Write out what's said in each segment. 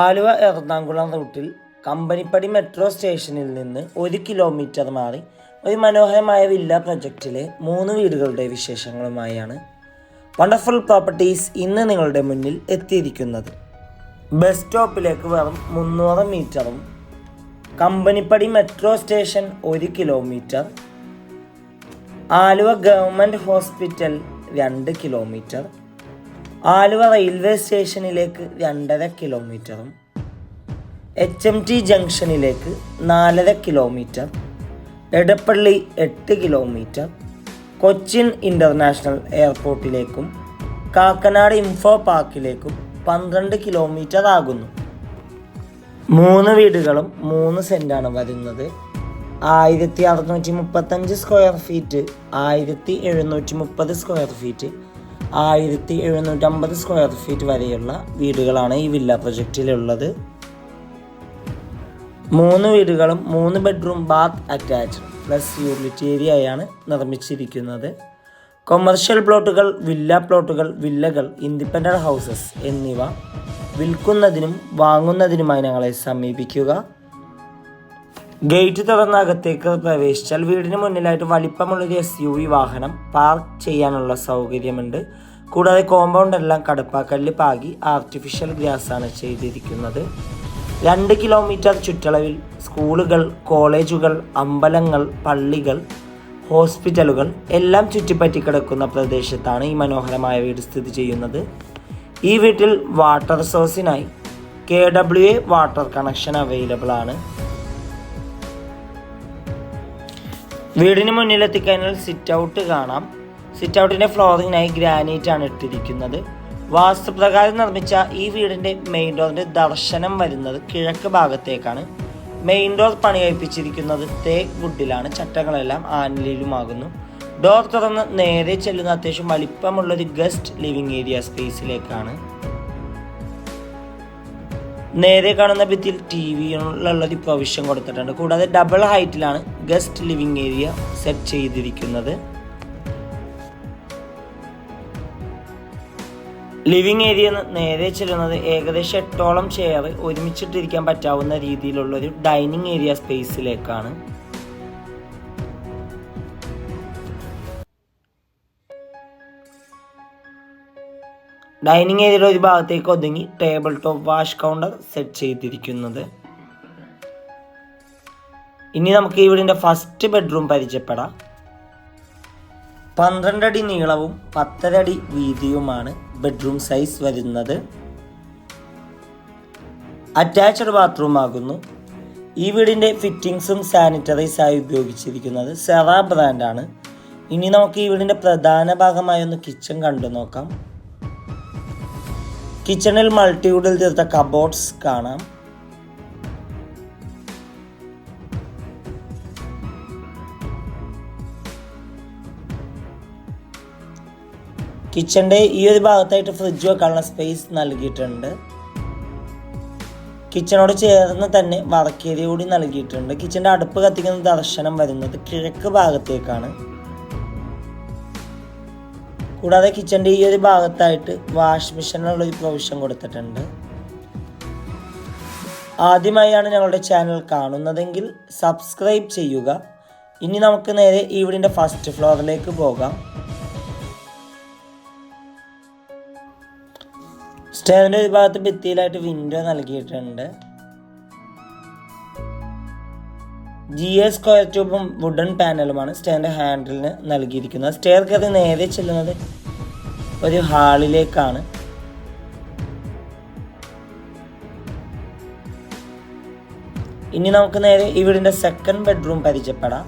ആലുവ എറണാകുളം റൂട്ടിൽ കമ്പനിപ്പടി മെട്രോ സ്റ്റേഷനിൽ നിന്ന് ഒരു കിലോമീറ്റർ മാറി ഒരു മനോഹരമായ വില്ല പ്രൊജക്റ്റിലെ മൂന്ന് വീടുകളുടെ വിശേഷങ്ങളുമായാണ് വണ്ടർഫുൾ പ്രോപ്പർട്ടീസ് ഇന്ന് നിങ്ങളുടെ മുന്നിൽ എത്തിയിരിക്കുന്നത്. ബസ് സ്റ്റോപ്പിലേക്ക് വെറും മുന്നൂറ് മീറ്ററും കമ്പനിപ്പടി മെട്രോ സ്റ്റേഷൻ ഒരു കിലോമീറ്റർ ആലുവ ഗവൺമെന്റ് ഹോസ്പിറ്റൽ രണ്ട് കിലോമീറ്റർ ആലുവ റെയിൽവേ സ്റ്റേഷനിലേക്ക് രണ്ടര കിലോമീറ്ററും എച്ച് എം ടി ജംഗ്ഷനിലേക്ക് നാലര കിലോമീറ്റർ എടപ്പള്ളി എട്ട് കിലോമീറ്റർ കൊച്ചിൻ ഇന്റർനാഷണൽ എയർപോർട്ടിലേക്കും കാക്കനാട് ഇൻഫോ പാർക്കിലേക്കും പന്ത്രണ്ട് കിലോമീറ്റർ ആകുന്നു. മൂന്ന് വീടുകളും മൂന്ന് സെന്റാണ് വരുന്നത്. ആയിരത്തി അറുന്നൂറ്റി മുപ്പത്തഞ്ച് സ്ക്വയർ ഫീറ്റ് ആയിരത്തി എഴുന്നൂറ്റി മുപ്പത് സ്ക്വയർ ഫീറ്റ് ആയിരത്തി എഴുന്നൂറ്റമ്പത് സ്ക്വയർ ഫീറ്റ് വരെയുള്ള വീടുകളാണ് ഈ വില്ല പ്രൊജക്റ്റിലുള്ളത് മൂന്ന് വീടുകളും മൂന്ന് bedroom bath attach plus utility ഏരിയയാണ് നിർമ്മിച്ചിരിക്കുന്നത്. കൊമേർഷ്യൽ പ്ലോട്ടുകൾ വില്ല പ്ലോട്ടുകൾ വില്ലകൾ ഇൻഡിപെൻഡന്റ് ഹൗസസ് എന്നിവ വിൽക്കുന്നതിനും വാങ്ങുന്നതിനുമായി ഞങ്ങളെ സമീപിക്കുക. ഗേറ്റ് തുറന്ന അകത്തേക്ക് പ്രവേശിച്ചാൽ വീടിന് മുന്നിലായിട്ട് വലിപ്പമുള്ളൊരു എസ് യു വി വാഹനം പാർക്ക് ചെയ്യാനുള്ള സൗകര്യമുണ്ട്. കൂടാതെ കോമ്പൗണ്ട് എല്ലാം കടപ്പാക്കല്ല് പാകി ആർട്ടിഫിഷ്യൽ ഗ്രാസ് ആണ് ചെയ്തിരിക്കുന്നത്. രണ്ട് കിലോമീറ്റർ ചുറ്റളവിൽ സ്കൂളുകൾ കോളേജുകൾ അമ്പലങ്ങൾ പള്ളികൾ ഹോസ്പിറ്റലുകൾ എല്ലാം ചുറ്റിപ്പറ്റി കിടക്കുന്ന പ്രദേശത്താണ് ഈ മനോഹരമായ വീട് സ്ഥിതി ചെയ്യുന്നത്. ഈ വീട്ടിൽ water സോഴ്സിനായി K W A water connection available ആണ്. വീടിന് മുന്നിലെത്തിക്കഴിഞ്ഞാൽ സിറ്റ് ഔട്ട് കാണാം. സിറ്റ് ഔട്ടിന്റെ ഫ്ലോറിങ്ങിനായി ഗ്രാനൈറ്റ് ആണ് ഇട്ടിരിക്കുന്നത്. വാസ്തുപ്രകാരം നിർമ്മിച്ച ഈ വീടിന്റെ മെയിൻ ഡോറിന്റെ ദർശനം വരുന്നത് കിഴക്ക് ഭാഗത്തേക്കാണ്. മെയിൻ ഡോർ പണി കഴിപ്പിച്ചിരിക്കുന്നത് തേക്ക് വുഡിലാണ് ചട്ടങ്ങളെല്ലാം ആനലിയിലുമാകുന്നു. ഡോർ തുറന്ന് നേരെ ചെല്ലുന്ന അത്യാവശ്യം വലിപ്പമുള്ളൊരു ഗസ്റ്റ് ലിവിംഗ് ഏരിയ സ്പേസിലേക്കാണ് നേരെ കാണുന്ന ഭിത്തിയിൽ ടി വിയിലുള്ള ഒരു ആവശ്യം കൊടുത്തിട്ടുണ്ട്. കൂടാതെ ഡബിൾ ഹൈറ്റിലാണ് ഗസ്റ്റ് ലിവിംഗ് ഏരിയ സെറ്റ് ചെയ്തിരിക്കുന്നത്. ലിവിംഗ് ഏരിയ നേരെ ചെല്ലുന്നത് ഏകദേശം എട്ടോളം ചെയർ ഒരുമിച്ചിട്ടിരിക്കാൻ പറ്റാവുന്ന രീതിയിലുള്ള ഒരു ഡൈനിങ് ഏരിയ സ്പേസിലേക്കാണ് ഡൈനിങ് ഏരിയയുടെ ഒരു ഭാഗത്തേക്ക് ഒതുങ്ങി table top wash counter set ചെയ്തിരിക്കുന്നത്. ഇനി നമുക്ക് വീടിന്റെ ഫസ്റ്റ് ബെഡ്റൂം പരിചയപ്പെടാം. പന്ത്രണ്ട് അടി നീളവും പത്തര അടി വീതിയുമാണ് ബെഡ്റൂം സൈസ് വരുന്നത്. അറ്റാച്ച്ഡ് ബാത്റൂം ആകുന്നു. ഈ വീടിന്റെ ഫിറ്റിങ്സും സാനിറ്ററൈസായി ഉപയോഗിച്ചിരിക്കുന്നത് സെറ ബ്രാൻഡാണ്. ഇനി നമുക്ക് ഈ വീടിന്റെ പ്രധാന ഭാഗമായ ഒന്ന് കിച്ചൺ കണ്ടു നോക്കാം. കിച്ചണിൽ മൾട്ടിവുഡിൽ തീർത്ത കബോർഡ്സ് കാണാം. കിച്ചന്റെ ഈ ഒരു ഭാഗത്തായിട്ട് ഫ്രിഡ്ജ് വെക്കാനുള്ള സ്പേസ് നൽകിയിട്ടുണ്ട്. കിച്ചണോട് ചേർന്ന് തന്നെ വറക്കേരിയ കൂടി നൽകിയിട്ടുണ്ട്. കിച്ചന്റെ അടുപ്പ് കത്തിക്കുന്ന ദർശനം വരുന്നത് കിഴക്ക് ഭാഗത്തേക്കാണ്. കൂടാതെ കിച്ചന്റെ ഈ ഒരു ഭാഗത്തായിട്ട് വാഷ് മെഷീനുള്ള ഒരു പ്രൊവിഷൻ കൊടുത്തിട്ടുണ്ട്. ആദ്യമായാണ് ഞങ്ങളുടെ ചാനൽ കാണുന്നതെങ്കിൽ സബ്സ്ക്രൈബ് ചെയ്യുക. ഇനി നമുക്ക് നേരെ ഈ വീടിന്റെ ഫസ്റ്റ് ഫ്ലോറിലേക്ക് പോകാം. സ്റ്റേറിന്റെ ഒരു ഭാഗത്ത് ഭിത്തിയിലായിട്ട് വിൻഡോ നൽകിയിട്ടുണ്ട്. ജി എസ് സ്ക്വയർ ട്യൂബും വുഡൻ പാനലുമാണ് സ്റ്റേറിന്റെ ഹാൻഡിലിന് നൽകിയിരിക്കുന്നത്. സ്റ്റെയർ കയറി നേരെ ചെല്ലുന്നത് ഒരു ഹാളിലേക്കാണ്. ഇനി നമുക്ക് നേരെ വീടിന്റെ സെക്കൻഡ് ബെഡ്റൂം പരിചയപ്പെടാം.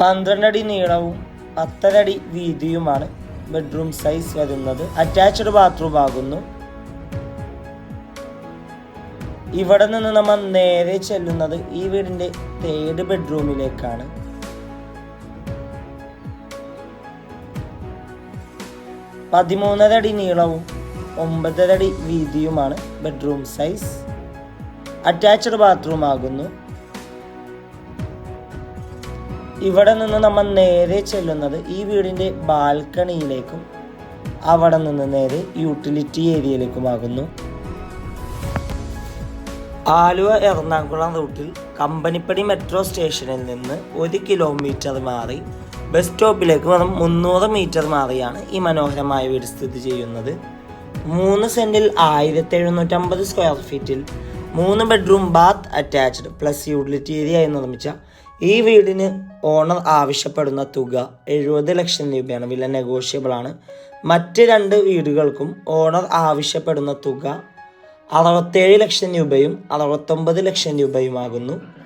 പന്ത്രണ്ട് അടി നീളവും പത്തരടി വീതിയുമാണ് ബെഡ്റൂം സൈസ് വരുന്നത്. അറ്റാച്ച്ഡ് ബാത്റൂം ആകുന്നു. ഇവിടെ നിന്ന് നമ്മൾ നേരെ ചെല്ലുന്നത് ഈ വീടിന്റെ തേർഡ് ബെഡ്റൂമിലേക്കാണ് പതിമൂന്നര അടി നീളവും ഒമ്പതരടി വീതിയുമാണ് ബെഡ്റൂം സൈസ് അറ്റാച്ച്ഡ് ബാത്റൂം ആകുന്നു. ഇവിടെ നിന്ന് നമ്മൾ നേരെ ചെല്ലുന്നത് ഈ വീടിന്റെ ബാൽക്കണിയിലേക്കും അവിടെ നിന്ന് നേരെ യൂട്ടിലിറ്റി ഏരിയയിലേക്കുമാകുന്നു ആലുവ എറണാകുളം റൂട്ടിൽ കമ്പനിപ്പടി മെട്രോ സ്റ്റേഷനിൽ നിന്ന് ഒരു കിലോമീറ്റർ മാറി ബസ് സ്റ്റോപ്പിലേക്ക് വെറും മുന്നൂറ് മീറ്റർ മാറിയാണ് ഈ മനോഹരമായ വീട് സ്ഥിതി ചെയ്യുന്നത്. മൂന്ന് സെന്റിൽ ആയിരത്തി എഴുന്നൂറ്റമ്പത് സ്ക്വയർ ഫീറ്റിൽ മൂന്ന് bedroom bath attached plus utility ഏരിയയായി നിർമ്മിച്ച ഈ വീടിന് ഓണർ ആവശ്യപ്പെടുന്ന തുക എഴുപത് ലക്ഷം രൂപയാണ്. വില നെഗോഷ്യബിൾ ആണ്. മറ്റ് രണ്ട് വീടുകൾക്കും ഓണർ ആവശ്യപ്പെടുന്ന തുക അറുപത്തേഴ് ലക്ഷം രൂപയും അറുപത്തൊമ്പത് ലക്ഷം രൂപയുമാകുന്നു.